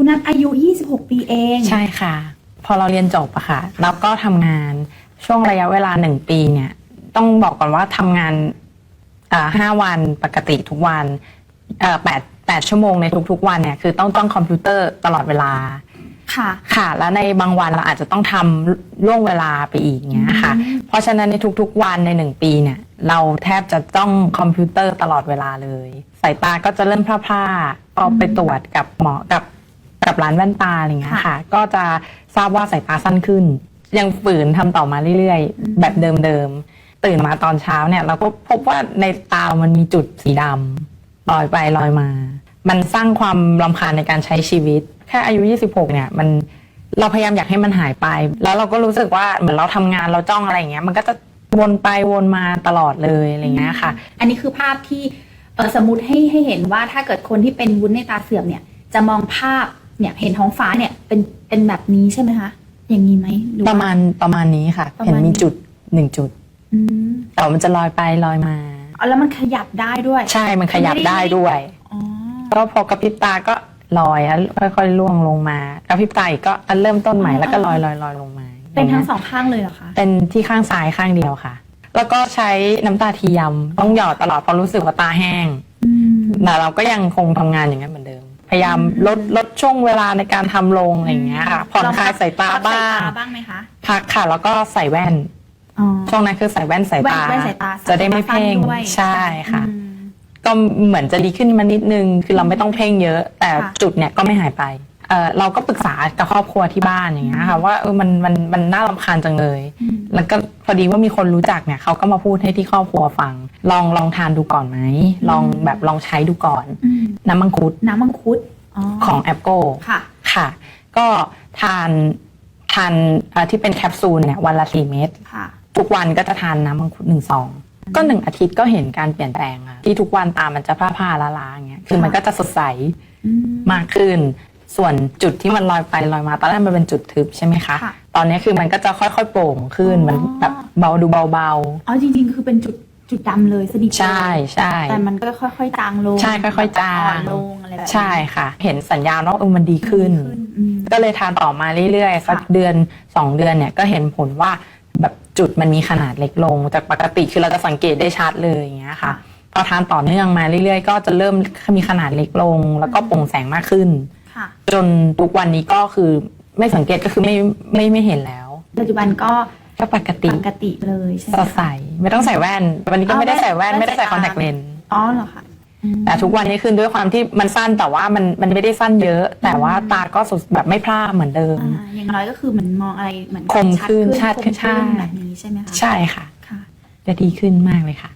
คุณนัทอายุ 26 ปีเอง ใช่ค่ะ พอเราเรียนจบอะค่ะแล้วก็ทำงานช่วงระยะเวลาหนึ่งปีเนี่ย ต้องบอกก่อนว่าทำงานอ่าห้าวันปกติทุกวันเอ่อแปดแปดชั่วโมงในทุกๆ วันเนี่ยคือต้องต้องคอมพิวเตอร์ตลอดเวลา ค่ะ ค่ะ แล้วในบางวันเราอาจจะต้องทำล่วงเวลาไปอีกเงี้ยค่ะ อืม เพราะฉะนั้นในทุกๆวันในหนึ่งปีเนี่ย เราแทบจะต้องคอมพิวเตอร์ตลอดเวลาเลย สายตาก็จะเริ่มพร่าๆพอไปตรวจกับหมอกับ กับร้านแว่นตาอะไรเงี้ยค่ะ ก็จะทราบว่าสายตาสั้นขึ้น ยังฝืนทำต่อมาเรื่อยๆ แบบเดิมๆ ตื่นมาตอนเช้าเนี่ย เราก็พบว่าในตามันมีจุดสีดำลอยไปลอยมา มันสร้างความรำคาญในการใช้ชีวิต แค่อายุ 26 เนี่ยมันเราพยายามอยากให้มันหายไป แล้วเราก็รู้สึกว่าเหมือนเราทำงานเราจ้องอะไรอย่างเงี้ย มันก็จะวนไปวนมาตลอดเลยอะไรเงี้ยค่ะ อันนี้คือภาพที่เออสมมติให้ให้เห็นว่าถ้าเกิดคนที่เป็นวุ้นในตาเสื่อมเนี่ย จะมองภาพ เนี่ยเห็นท้องฟ้าเนี่ยเป็นเป็นแบบนี้ใช่ไหมคะอย่างนี้ไหมหอปว่าระมาณประมาณนี้ค่ะ ประเห็นมาณนี้มีจุดหนึ่งจุด อืมแต่ว่ามันจะลอยไปลอยมาอ๋อแล้วมันขยับได้ด้วย ใช่มันขยับได้ด้วย อ๋อก็พอกระพริบตาก็ลอยแล้วค่อยๆล่วงลงมากระพริบตาอีกก็อันเริ่มต้นใหม่แล้วก็ลอยลอยลอยลงมาเป็นทั้งสย่าองข้างเลยเหรอคะยเป็นที่ข้างซ้ายข้างเดียวค่ะ แล้วก็ใช้น้ำตาเทียมต้องหยอดตลอดเพราะรู้สึกว่าตาแห้งอืม แต่เราก็ยังคงทำงานอย่างนั้นเหมือนเดิม พยายามลดลดช่วงเวลาในการทำลงอะไรอย่างเงี้ยค่ะผ่อนคลายสายตาพักบ้างสายตาบ้างไหมคะพักค่ะ แล้วก็ใส่แว่น อ๋อ ช่วงนั้นคือใส่แว่นสายแว่นตา แว่นสายตาจะได้ไม่เพ่งสั้นด้วยใช่ค่ะ อืม ก็เหมือนจะดีขึ้นมานิดนึง คือเราไม่ต้องเพ่งเยอะ แต่ค่ะจุดเนี่ยก็ไม่หายไปเออเราก็ปรึกษากับครอบครัวที่บ้านอย่างเงี้ยค่ะว่าเออมันมันมันน่ารำคาญจังเลย อืม แล้วก็พอดีว่ามีคนรู้จักเนี่ยเขาก็มาพูดให้ที่ครอบครัวฟัง ลองลองทานดูก่อนไหมลองแบบลองใช้ดูก่อนอืมน้ำมังคุดน้ำมังคุดอ๋อของแอปโกค่ะค่ะ ก็ทานทานเอ่อที่เป็นแคปซูลเนี่ยวันละสี่เม็ดค่ะทุกวันก็จะทานน้ำมังคุดหนึ่งซองก็หนึ่งอาทิตย์ก็เห็นการเปลี่ยนแปลงอะที่ทุกวันตามันจะผ้าๆล้าๆอย่างเงี้ยคือมันก็จะสดใสอืมมากขึ้น ส่วนจุดที่มันลอยไปลอยมาตอนแรกมันเป็นจุดทึบใช่ไหมคะค่ะตอนนี้คือมันก็จะค่อยๆโปร่งขึ้นอ๋อมันแบบเบาดูเบาอ๋อจริงๆ คือเป็นจุด จุดดำเลยสนิทๆเลยใช่ใช่ แต่มันก็ค่อยๆจางลงใช่ค่อยๆจาง อ่อนลงอะไรแบบนี้ ใช่ค่ะ เห็นสัญญาณว่าเออมันดีขึ้น อืม ก็เลยทานต่อมาเรื่อยๆสักค่ะ เดือนสองเดือนเนี่ยก็เห็นผลว่าแบบจุดมันมีขนาดเล็กลง จากปกติคือเราจะสังเกตได้ชัดเลยอย่างเงี้ยค่ะพอทานต่อเนื่องมาเรื่อยๆ ก็จะเริ่มมีขนาดเล็กลง แล้วก็โปร่งแสงมากขึ้น ค่ะ จนทุกวันนี้ก็คือไม่สังเกตก็คือไม่ไม่ไม่เห็นแล้ว ปัจจุบันก็ ก็ปกติปกติเลยใช่ไหมสดใสไม่ต้องใส่แว่น วันนี้ก็อ๋อไม่ได้ใส่แว่นแว่นไม่ได้ใส่สายคตาอนแทคเลนส์อ๋อเหรอคะอืมแต่ทุกวันนี้คือด้วยความที่มันสั้นแต่ว่ามันมันไม่ได้สั้นเยอะ แต่ว่าตาก็สดแบบไม่พร่าเหมือนเดิม อ่าอย่างน้อยก็คือเหมือนมองอะไรเหมือนคมขึ้นชัดคมขึ้นใช่แบบนี้ใช่ไหมคะใช่ค่ะ ค่ะ จะดีขึ้นมากเลยค่ะ